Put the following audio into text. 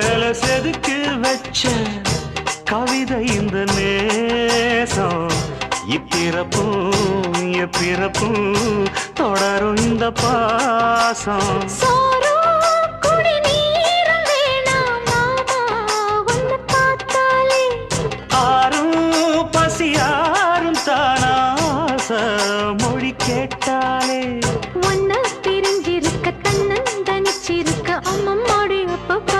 மேல செதுக்கு வச்ச கவிதை இந்த நேசம். இப்பிறப்பும் எப்பிறப்பும் தொடரும் இந்த பாசம். மொழி கேட்டாலே. உன்னை பிரிஞ்சிருக்க, தன்னந்தனிச்சிருக்க, அம்மம்மாடி, அப்பப்பாடி, என்